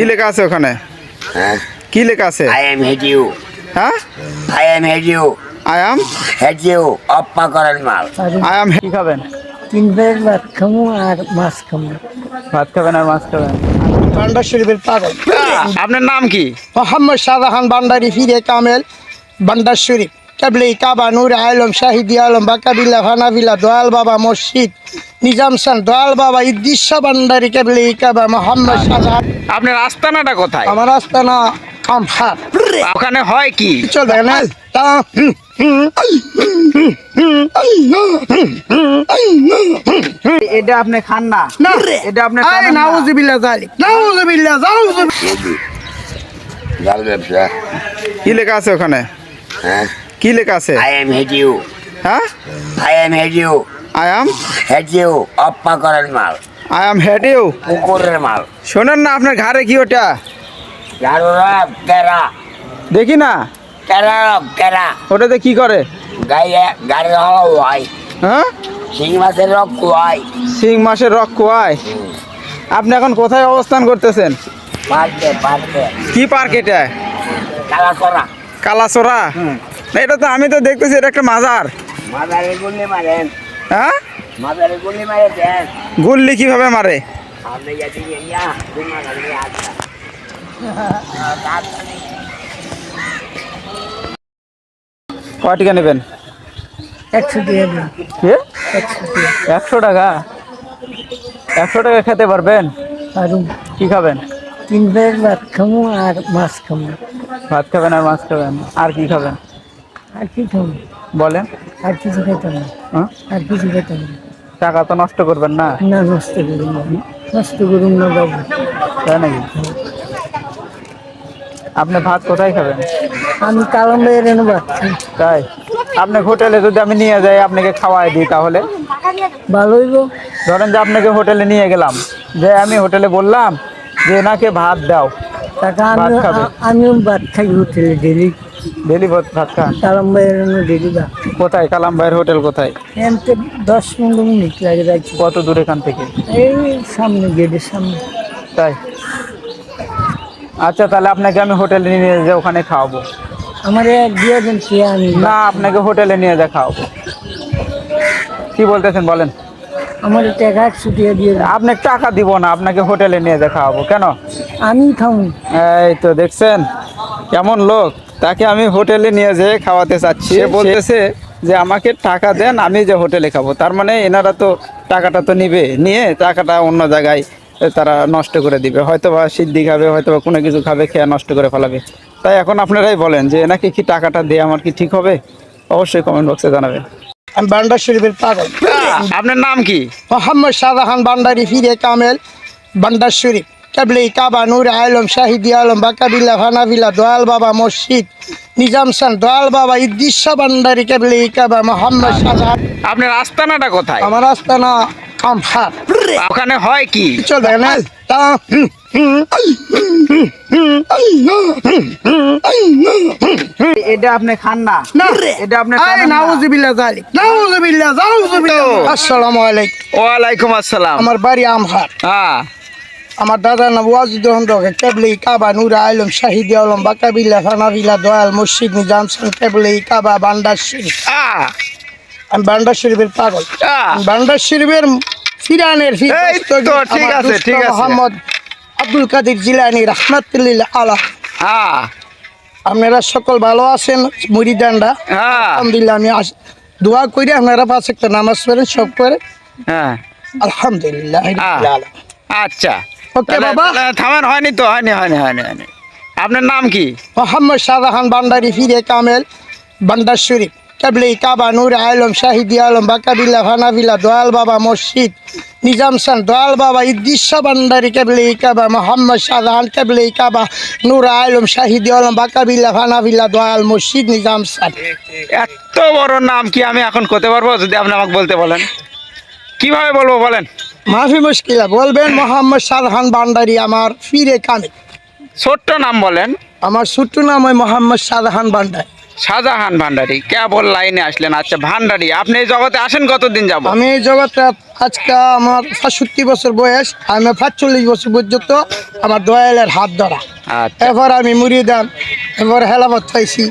কি লেখা আছে ওখানে? হ্যাঁ। কি লেখা আছে? আই এম হেড ইউ হ্যাঁ? I am head you I am head you অপ্পা করেন মাল। আই আম কি খাবেন? তিন বের ভাত খামু আর মাছ খামু ভাত খাবেন আর মাছ খাবেন? ভান্ডার শরীফের পাগল। আপনার নাম কি? মোহাম্মদ শাহজাহান ভান্ডারি ফিরে কামেল ভান্ডার শরীফ। কেবলি কাবা নূর আলম শাহিদি আলম বাকাবিল্লা ফানাবিলা দয়াল বাবা মসজিদ নিজাম খান দয়াল বাবা ইদ্দিশা ভান্ডারি কেবলি কাবা মোহাম্মদ শাহজাহান। আপনার আস্তানাটা কোথায়? আমার আস্তানা আমফার ওখানে হয় কি? চলবে না তা হুম, হুম, এটা আপনি খান না। না। এটা আপনি না। নাউজুবিল্লাহ জালিক নাউজুবিল্লাহ নাউজুবিল্লাহ। জাল ব্যবসা। কি লেখা আছে ওখানে? হ্যাঁ। কি লেখা আছে? আই এম হেড ইউ হ্যাঁ? I am head you I am head you অপ্পা করেন মাল। আই আম হেড ইউ কুকুরের মাল। শোনেন না আপনার ঘাড়ে কি ওটা? জানুরা কেরা। দেখি না। কেরা কেরা। ওটাতে কি করে? গায়ে গাড়ি হওয়া হয়। হ্যাঁ? শিং মাছের রক্ত হয়। শিং মাসের রক কোয়ায় আপনি এখন কোথায় অবস্থান করতেছেন? পারতে পারতে কি পার্ক এটা? কালাচোরা না, এটা তো আমি তো দেখতেছি এটা একটা মাজার। মাদারে গুলি মারেন। হ্যাঁ? মাদারে গুলি মারে দেন গুল্লি কীভাবে মারে? আপনি যদি ইয়া তুমি মাদারে আচ্ছা কয় টাকা নেবেন? একশো দিয়ে একশো একশো টাকা? একশো টাকা খেতে পারবেন? পারুম কি খাবেন? তিন ভাত খামু আর মাছ খামু ভাত খাবেন আর মাছ খাবেন। আর কি খাবেন? আর কি খামু বলেন। আর কিছু খেতাম না। হ্যাঁ? আর কিছু খেতাম না। টাকা তো নষ্ট করবেন না? না নষ্ট করুন না। নষ্ট করুন না বাবু। তাই নাকি? আপনি ভাত কোথায় খাবেন? আমি কালাম বাইরে এনে ভাত তাই? আপনি হোটেলে যদি আমি নিয়ে যাই আপনাকে খাওয়াই দিই তাহলে? ভালো হইব। ধরেন যে আপনাকে হোটেলে নিয়ে গেলাম। যে আমি হোটেলে বললাম যে এনাকে ভাত দাও। টাকা আমি আমিও ভাত খাই হোটেলে ডেলি ডেলি ভাত খান কালাম বাইরে ডেলি ভাত কোথায়? কালাম ভাইয়ের হোটেল কোথায়? এনতে দশ পনেরো মিনিট লাগে যাচ্ছি কত দূর এখান থেকে? এই সামনে গেটের সামনে। তাই? আচ্ছা তাহলে আপনাকে আমি হোটেলে নিয়ে যাই ওখানে খাওয়াবো। আমার এক দিয়ে দেন কে আমি না আপনাকে হোটেলে নিয়ে যা খাওয়াবো। কি বলতেছেন বলেন। আমার টাকা একশো দিয়ে দেন। টাকা দিব না আপনাকে হোটেলে নিয়ে যা খাওয়াবো। কেন? আমি খামু এই তো দেখছেন? কেমন লোক? তাকে আমি হোটেলে নিয়ে যেয়ে খাওয়াতে চাচ্ছি। সে বলতেছে যে আমাকে টাকা দেন আমি যে হোটেলে খাব। তার মানে এনারা তো টাকাটা তো নিবে। নিয়ে টাকাটা অন্য জায়গায় তারা নষ্ট করে দিবে। হয়তো বা সিদ্ধি খাবে হয়তো বা কোনো কিছু খাবে খেয়ে নষ্ট করে ফেলাবে। তাই এখন আপনারাই বলেন যে এনাকে কি টাকাটা দিয়ে আমার কি ঠিক হবে? অবশ্যই কমেন্ট বক্সে জানাবেন। আমি ভান্ডার শরীফের পাগল। আপনার নাম কি? মোহাম্মদ শাহজাহান ভান্ডারি ফিরে কামেল ভান্ডার শরীফ। কেবলি কাবা নূর আলম শাহিদি আলম বাকাবিল্লা ফানাবিল্লা দয়াল বাবা মসজিদ নিজাম খান দয়াল বাবা ইদ্দিশা ভান্ডারি কেবলি কাবা মোহাম্মদ শাহজাহান আপনার আস্তানাটা কোথায়? আমার আস্তানা আমফার ওখানে হয় কি? চলবে না তা হুম, হুম, হুম, এটা আপনি খান না। না। এটা আপনি আরে খাবেন না। নাউজুবিল্লাহ জালিক নাউজুবিল্লাহ নাউজুবিল্লাহ আসসালামু আলাইকুম। ওয়ালাইকুম আসসালাম। আমার বাড়ি আমহার। হ্যাঁ। আমার দাদার নাম রহমান কেবলি কাবা নূর আলম শাহিদি আলম বাকাবিল্লা ফানাবিল্লা দয়াল মসজিদ নিজাম খান কেবলি কাবা বান্ডার শরীফ। আমি বান্ডার শরীফের পাগল। আহ। বান্ডার শরীফের ফিরানের মোহাম্মদ আব্দুল কাদের জিলানি রহমাতুল্লিল আলা আপনারা সকল ভালো আছেন মুড়িদান্ডা আলহামদুলিল্লাহ আমি দোয়া করি আপনারা পাঁচ একটা নামাজ পড়েন সব করে হ্যাঁ। আলহামদুলিল্লাহ আচ্ছা। ওকে বাবা। থামেন হয়নি তো হয়নি হয়নি হয়নি হয়নি। আপনার নাম কি? মোহাম্মদ শাহজাহান ভান্ডারি ফিরে কামেল বান্ডার শরীফ। কেবলি কাবা নূর আলম শাহিদি আলম বাকাবিল্লা ফানাবিল্লা দয়াল বাবা মসজিদ নিজাম খান দয়াল বাবা ইদ্দিশা ভান্ডারি কেবলি কাবা মোহাম্মদ শাহজাহান কেবলি কাবা নূর আলম শাহিদি আলম বাকাবিল্লা ফানাবিল্লা দয়াল মসজিদ নিজাম খান এত বড় নাম কি আমি এখন করতে পারব যদি আপনি আমাকে বলতে বলেন? কীভাবে বলব বলেন? মাফি মুশকিলা বলবেন মোহাম্মদ শাহজাহান ভান্ডারি আমার ফিরে কানে। ছোট্ট নাম বলেন। আমার ছোট্ট নাম ওই মোহাম্মদ শাহজাহান ভান্ডারি শাহজাহান ভান্ডারি কেবল লাইনে আসলেন। আচ্ছা ভান্ডারি আপনি এই জগতে আসেন কতদিন যাব আমি এই জগতে আজকে আমার সাতষট্টি বছর বয়স আমি পাঁচচল্লিশ বছর পর্যন্ত আমার দয়ালের হাত ধরা। আচ্ছা। এরপর আমি মুড়িদান এরপর হেলাবত পাইছি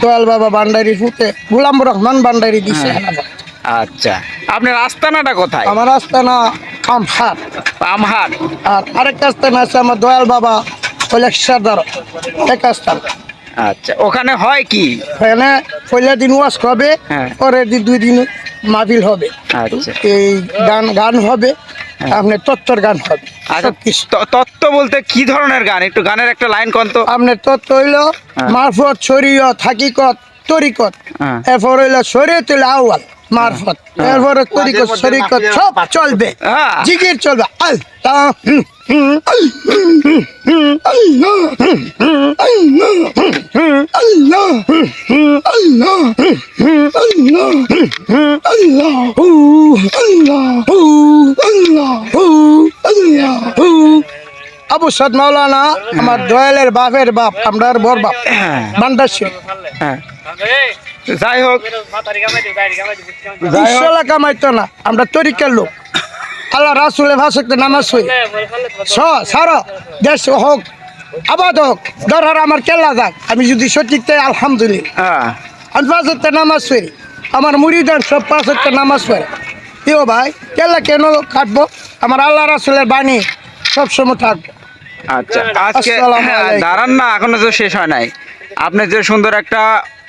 দয়াল বাবা বান্ডারি ফুটে গুলাম রহমান বান্ডারি দিছে হেলাবত আচ্ছা। আপনার আস্তানাটা কোথায়? আমার আস্তানা খামহাট পামহাট আর আরেক আস্তানা আছে আমার দয়াল বাবা কলেকশার দ্বারা এক আস্তানা আচ্ছা ওখানে হয় কি? এখানে পয়লা দিন ওয়াশ হবে হ্যাঁ। পরের দিন দুই দিন মাহফিল হবে। আচ্ছা। এই গান গান হবে আপনার তত্ত্বর গান হবে আচ্ছা তত্ত্ব বলতে কি ধরনের গান? একটু গানের একটা লাইন কোন তো। আপনার তত্ত্ব হইল হ্যাঁ। মারফত শরীয়ত হাকিকত তরিকত। হ্যাঁ। এরপর হইল শরীয়ত হইল আউয়াল। মারফত। এরপরে তরিকত শরিকত সব চলবে। জিকির চলবে। আল্লাহ আবু সাদ মাওলানা আমার দয়ালের বাপের বাপ আমরা বর বাপ। বান্দার হ্যাঁ। যাই হোক। বিশ্বলা কামাইতো না আমরা তরিকার লোক। আল্লাহ রাসুলে ভাষাতে নামাজ হই সার দেশ হোক আবাদ হোক দরহার আমার কেল্লা যাক। আমি যদি সঠিক তাই আলহামদুলিল্লাহ। হ্যাঁ। আমি পাঁচ নামাজ পড়ি। আমার মুড়িদান সব পাঁচ একটা নামাজ পড়ে। কেউ ভাই কেল্লা কেন কাটবো? আমার আল্লাহ রাসুলের বাণী সবসময় থাকবে। আচ্ছা আজকে হ্যাঁ। দাঁড়ান না এখনও তো শেষ হয় নাই। আপনি যে সুন্দর একটা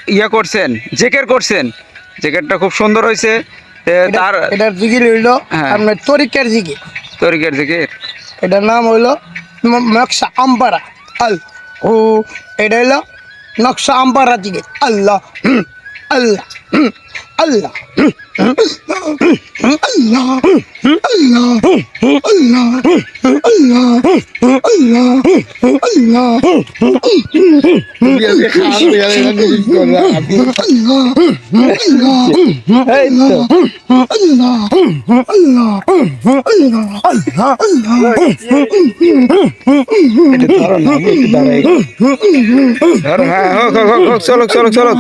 ইয়ে করছেন জেকের করছেন। জেকেটটা খুব সুন্দর হয়েছে। তার এটা- এটার জিগির হইল হ্যাঁ। আপনার তরিকার জিগির তরিকের জেকের এটার নাম হইল নকশা আম্পারা। আল ও এটা হইল নকশা আম্পারা দিকে আল্লাহ আল্লাহ আল্লাহ হ্যাঁ, চলো চলো চলো।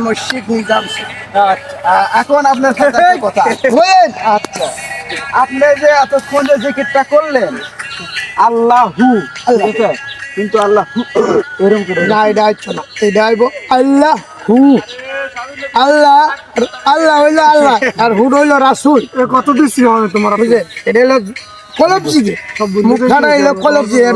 মসজিদ এখন আপনার আচ্ছা আপনি যে এতক্ষণ যে জিকিরটা করলেন আল্লাহু। আল্লাহ। কিন্তু আল্লাহ। এরকম করে। না এটা আইতো না। এটা আইব আল্লাহ। হু আল্লাহ আল্লাহ হইল আল্লাহ আর হুড হইল রাসুল। কত দিচ্ছি হবে তোমার? বুঝলে এটা হইল জিগে মুখখানা জিগে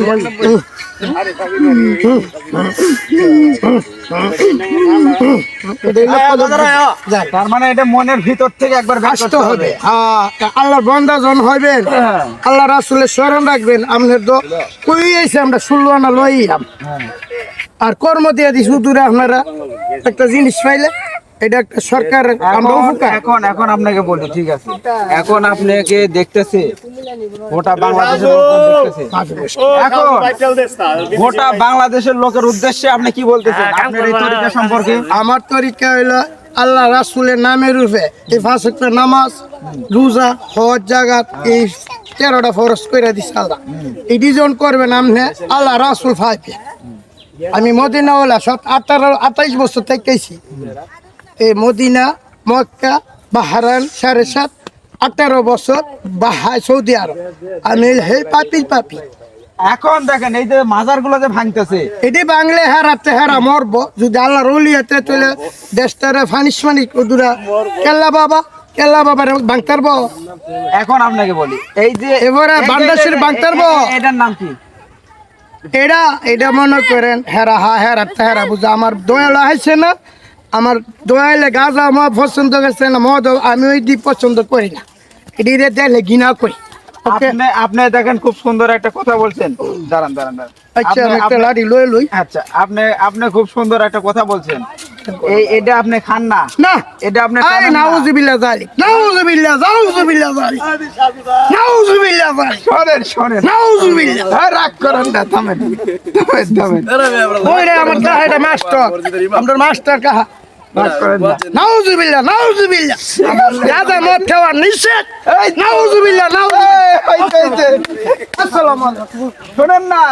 তার মানে এটা মনের ভিতর থেকে একবার করতে হবে। হ্যাঁ আল্লাহর বন্দা জন হইবেন আল্লাহ রাসুলের স্মরণ রাখবেন আপনার তো কই আইছে আমরা ষোলো আনা লই আর কর্ম দিয়ে দিছি দূরে আপনারা একটা জিনিস পাইলে এটা একটা সরকার আমরা উপকার। এখন এখন আপনাকে বলি ঠিক আছে? এখন আপনাকে দেখতেছে গোটা বাংলাদেশের এখন গোটা বাংলাদেশের লোকের উদ্দেশ্যে আপনি কি বলতেছেন? আপনার এই তরিকা সম্পর্কে? আমার তরিকা হইল আল্লাহ রাসুলের নামের রূপে এই একটা নামাজ রোজা হজ জাগাত এই তেরোটা ফরস করে দিছে আল্লাহ। এই ডিজন করবেন আপনি আল্লাহ রাসুল ফাইপে আমি মদিনাওয়ালা সব আঠারো আঠাইশ বছর থেকেছি এই মদিনা মক্কা বাহারান সাড়ে সাত আঠারো বছর বাহা সৌদি আরব। আমি হে পাপি পাপি। এখন দেখেন এই যে মাজারগুলো যে ভাঙতেছে। এটি বাংলে হারাতে হারা মরবো। যদি আল্লাহ রলি হাতে চলে দেশটারে ফানিস ফানিস দুরা কেল্লা বাবা কেল্লা বাবার বাংতার এখন আপনাকে বলি এই যে এবারে এই যে- বান্দাসের এই- বাংতার এই- বো এই- এটার নাম কি? এটা এটা মনে করেন হেরা হা হেরাতে হেরা বুঝা। আমার দয়াল আছে না আমার দয়ালে গাজা আমার পছন্দ করছে না মদ আমি ওই দি পছন্দ করি না। এটি দেখলে ঘৃণা করি। আপনি আপনি দেখেন খুব সুন্দর একটা কথা বলছেন। দাঁড়ান দাঁড়ান দাঁড়ান। আচ্ছা আমি একটা লাড়ি লয়ে লই। আচ্ছা আপনি আপনি খুব সুন্দর একটা কথা বলছেন। এই এটা আপনি খান না। না। এটা আপনি আরে। নাউজুবিল্লাহ জালিক নাউজুবিল্লাহ নাউজুবিল্লাহ জালিক নাউজুবিল্লাহ জালিক শোনেন শোনেন নাউজুবিল্লাহ। হ্যাঁ, রাগ করেন না থামেন। থামেন থামেন। ওই রে আমার কাহা এটা মাস্টার আমার মাস্টার কাহা? নাউজুবিল্লাহ নাউজুবিল্লাহ গাজা মদ খাওয়া নিষেধ নাউজুবিল্লাহ নাউজুবিল্লাহ। আসসালামু আলাইকুম শোনেন না